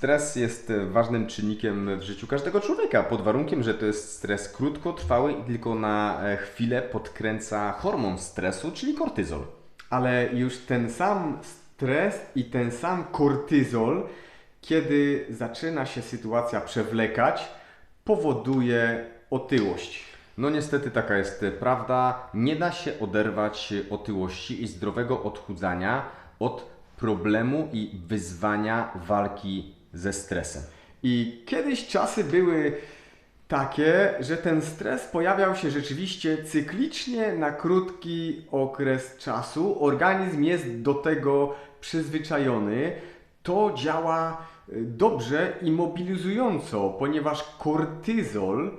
Stres jest e, ważnym czynnikiem w życiu każdego człowieka, pod warunkiem, że to jest stres krótkotrwały i tylko na e, chwilę podkręca hormon stresu, czyli kortyzol. Ale już ten sam stres i ten sam kortyzol, kiedy zaczyna się sytuacja przewlekać, powoduje otyłość. No niestety taka jest e, prawda. Nie da się oderwać otyłości i zdrowego odchudzania od problemu i wyzwania walki ze stresem. I kiedyś czasy były takie, że ten stres pojawiał się rzeczywiście cyklicznie na krótki okres czasu. Organizm jest do tego przyzwyczajony. To działa y, dobrze i mobilizująco, ponieważ kortyzol,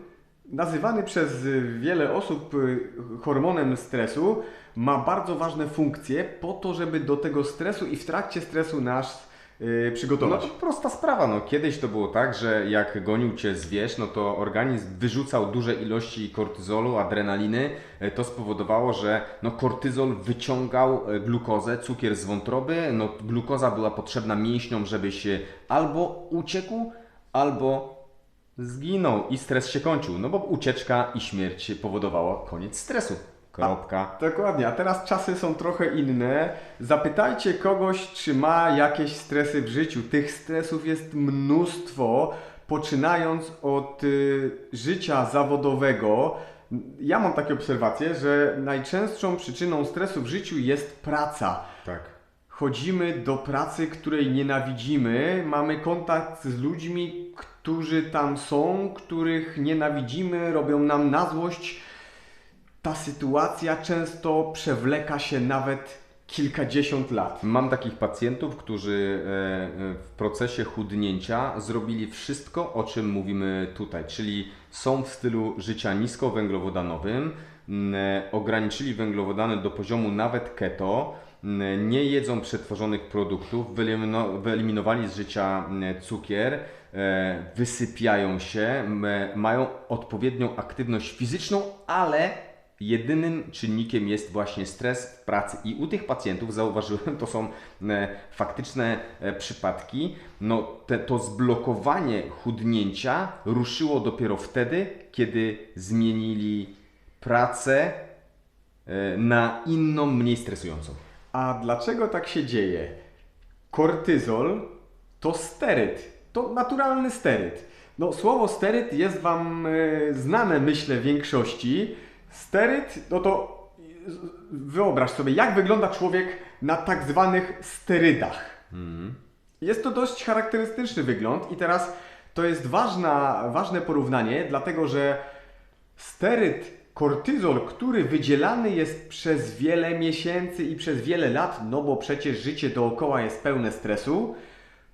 nazywany przez wiele osób y, hormonem stresu, ma bardzo ważne funkcje po to, żeby do tego stresu i w trakcie stresu nas y, No przygotować. to prosta sprawa. No, kiedyś to było tak, że jak gonił cię zwierz, no to organizm wyrzucał duże ilości kortyzolu, adrenaliny. E, To spowodowało, że no, kortyzol wyciągał e, glukozę, cukier z wątroby. No, glukoza była potrzebna mięśniom, żeby się albo uciekł, albo zginął i stres się kończył. No bo ucieczka i śmierć powodowała koniec stresu. Kropka. Dokładnie, a teraz czasy są trochę inne. Zapytajcie kogoś, czy ma jakieś stresy w życiu. Tych stresów jest mnóstwo, poczynając od y, życia zawodowego. Ja mam takie obserwacje, że najczęstszą przyczyną stresu w życiu jest praca. Tak. Chodzimy do pracy, której nienawidzimy, mamy kontakt z ludźmi, którzy tam są, których nienawidzimy, robią nam na złość. Ta sytuacja często przewleka się nawet kilkadziesiąt lat. Mam takich pacjentów, którzy e, e, w procesie chudnięcia zrobili wszystko, o czym mówimy tutaj, czyli są w stylu życia niskowęglowodanowym, e, ograniczyli węglowodany do poziomu nawet keto, nie jedzą przetworzonych produktów, wyelimino- wyeliminowali z życia cukier, wysypiają się, mają odpowiednią aktywność fizyczną, ale Jedynym czynnikiem jest właśnie stres w pracy i u tych pacjentów zauważyłem, to są e, faktyczne e, przypadki, no te, to zblokowanie chudnięcia ruszyło dopiero wtedy, kiedy zmienili pracę e, na inną, mniej stresującą. A dlaczego tak się dzieje? Kortyzol to steryd, to naturalny steryd. No, słowo steryd jest Wam znane, myślę, większości. Steryd, no to wyobraź sobie, jak wygląda człowiek na tak zwanych sterydach. Jest to dość charakterystyczny wygląd i teraz to jest ważna, ważne porównanie, dlatego że steryd, kortyzol, który wydzielany jest przez wiele miesięcy i przez wiele lat, no bo przecież życie dookoła jest pełne stresu,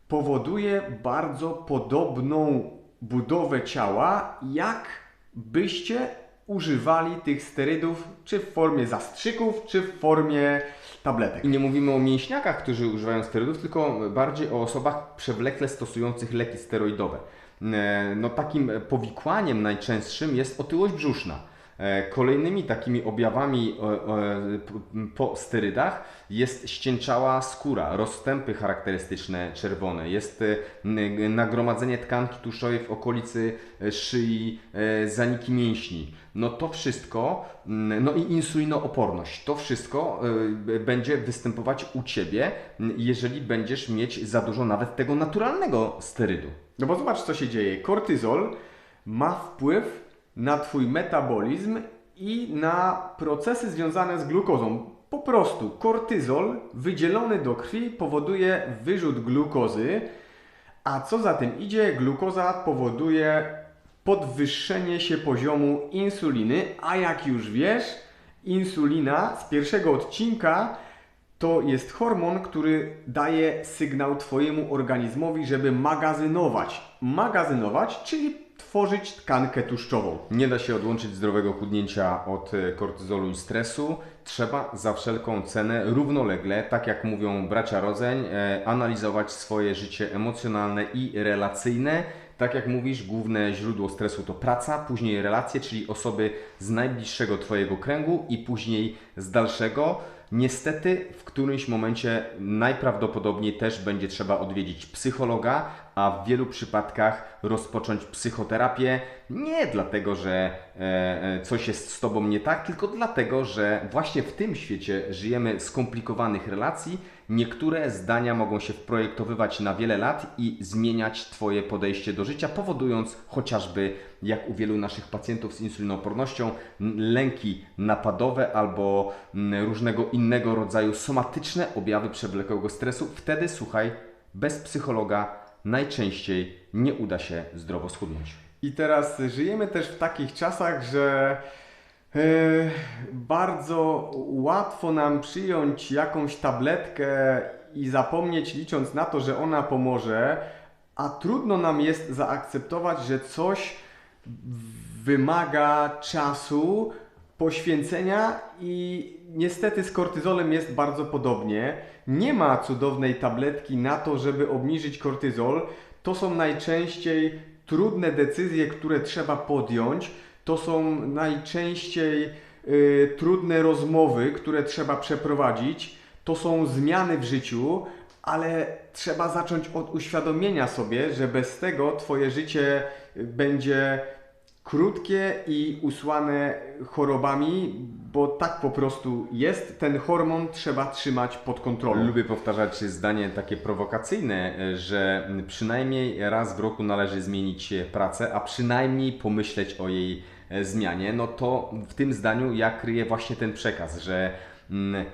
powoduje bardzo podobną budowę ciała, jak byście używali tych sterydów, czy w formie zastrzyków, czy w formie tabletek. I nie mówimy o mięśniakach, którzy używają sterydów, tylko bardziej o osobach przewlekle stosujących leki steroidowe. E, No takim powikłaniem najczęstszym jest otyłość brzuszna. E, Kolejnymi takimi objawami e, e, po sterydach jest ścięczała skóra, rozstępy charakterystyczne czerwone, jest nagromadzenie tkanki tłuszczowej w okolicy szyi, zaniki mięśni. No to wszystko, no i insulinooporność, to wszystko będzie występować u Ciebie, jeżeli będziesz mieć za dużo nawet tego naturalnego sterydu. No bo zobacz, co się dzieje. Kortyzol ma wpływ na Twój metabolizm i na procesy związane z glukozą. Po prostu kortyzol wydzielony do krwi powoduje wyrzut glukozy, a co za tym idzie, glukoza powoduje podwyższenie się poziomu insuliny, a jak już wiesz, insulina z pierwszego odcinka to jest hormon, który daje sygnał Twojemu organizmowi, żeby magazynować. Magazynować, czyli tworzyć tkankę tłuszczową. Nie da się odłączyć zdrowego chudnięcia od e, kortyzolu i stresu. Trzeba za wszelką cenę równolegle, tak jak mówią bracia Rodzeń, e, analizować swoje życie emocjonalne i relacyjne. Tak jak mówisz, główne źródło stresu to praca, później relacje, czyli osoby z najbliższego Twojego kręgu i później z dalszego. Niestety w którymś momencie najprawdopodobniej też będzie trzeba odwiedzić psychologa, a w wielu przypadkach rozpocząć psychoterapię nie dlatego, że e, e, coś jest z Tobą nie tak, tylko dlatego, że właśnie w tym świecie żyjemy skomplikowanych relacji. Niektóre zdania mogą się wprojektowywać na wiele lat i zmieniać Twoje podejście do życia, powodując chociażby, jak u wielu naszych pacjentów z insulinoopornością, n- lęki napadowe albo różnego innego rodzaju somatyczne objawy przewlekłego stresu. Wtedy, słuchaj, bez psychologa najczęściej nie uda się zdrowo schudnąć. I teraz żyjemy też w takich czasach, że e, bardzo łatwo nam przyjąć jakąś tabletkę i zapomnieć, licząc na to, że ona pomoże, a trudno nam jest zaakceptować, że coś wymaga czasu, poświęcenia i niestety z kortyzolem jest bardzo podobnie. Nie ma cudownej tabletki na to, żeby obniżyć kortyzol. To są najczęściej trudne decyzje, które trzeba podjąć. To są najczęściej y, trudne rozmowy, które trzeba przeprowadzić. To są zmiany w życiu, ale trzeba zacząć od uświadomienia sobie, że bez tego Twoje życie y, będzie krótkie i usłane chorobami, bo tak po prostu jest. Ten hormon trzeba trzymać pod kontrolą. Lubię powtarzać zdanie takie prowokacyjne, że przynajmniej raz w roku należy zmienić pracę, a przynajmniej pomyśleć o jej zmianie. No to w tym zdaniu ja kryję właśnie ten przekaz, że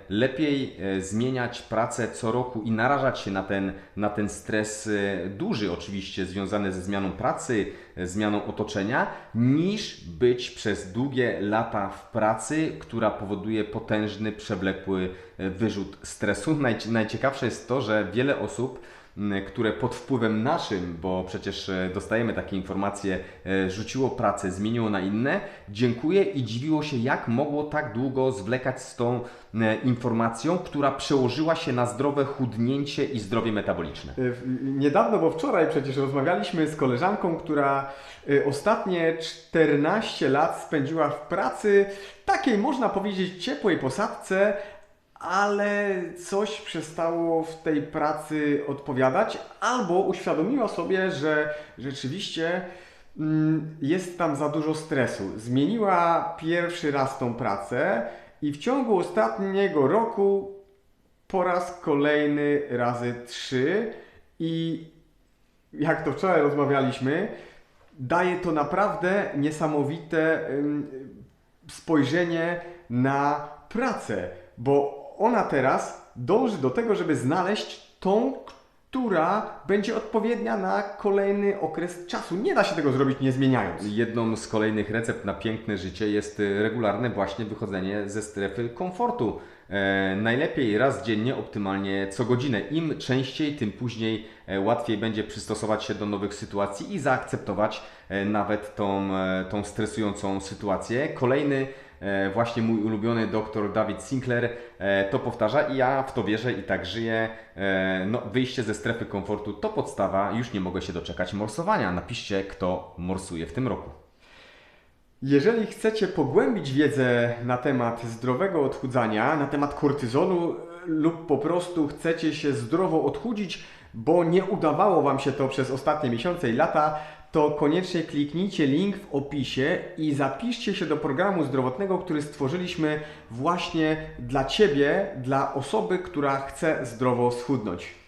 lepiej e, zmieniać pracę co roku i narażać się na ten, na ten stres e, duży oczywiście związany ze zmianą pracy, e, zmianą otoczenia, niż być przez długie lata w pracy, która powoduje potężny, przewlekły wyrzut stresu. Najci- Najciekawsze jest to, że wiele osób które pod wpływem naszym, bo przecież e, dostajemy takie informacje, e, rzuciło pracę, zmieniło na inne, dziękuję i dziwiło się, jak mogło tak długo zwlekać z tą e, informacją, która przełożyła się na zdrowe chudnięcie i zdrowie metaboliczne. Niedawno, bo wczoraj przecież rozmawialiśmy z koleżanką, która ostatnie 14 lat spędziła w pracy, takiej można powiedzieć ciepłej posadce, ale coś przestało w tej pracy odpowiadać, albo uświadomiła sobie, że rzeczywiście mm, jest tam za dużo stresu. Zmieniła pierwszy raz tą pracę i w ciągu ostatniego roku po raz kolejny razy trzy i jak to wczoraj rozmawialiśmy, daje to naprawdę niesamowite spojrzenie na pracę, bo ona teraz dąży do tego, żeby znaleźć tą, która będzie odpowiednia na kolejny okres czasu. Nie da się tego zrobić nie zmieniając. Jedną z kolejnych recept na piękne życie jest e, regularne właśnie wychodzenie ze strefy komfortu. E, najlepiej raz dziennie, optymalnie co godzinę. Im częściej, tym później e, łatwiej będzie przystosować się do nowych sytuacji i zaakceptować e, nawet tą, e, tą stresującą sytuację. Kolejny właśnie mój ulubiony doktor David Sinclair e, to powtarza i ja w to wierzę i tak żyję. E, No, wyjście ze strefy komfortu to podstawa, już nie mogę się doczekać morsowania. Napiszcie, kto morsuje w tym roku. Jeżeli chcecie pogłębić wiedzę na temat zdrowego odchudzania, na temat kortyzolu lub po prostu chcecie się zdrowo odchudzić, bo nie udawało Wam się to przez ostatnie miesiące i lata, to koniecznie kliknijcie link w opisie i zapiszcie się do programu zdrowotnego, który stworzyliśmy właśnie dla Ciebie, dla osoby, która chce zdrowo schudnąć.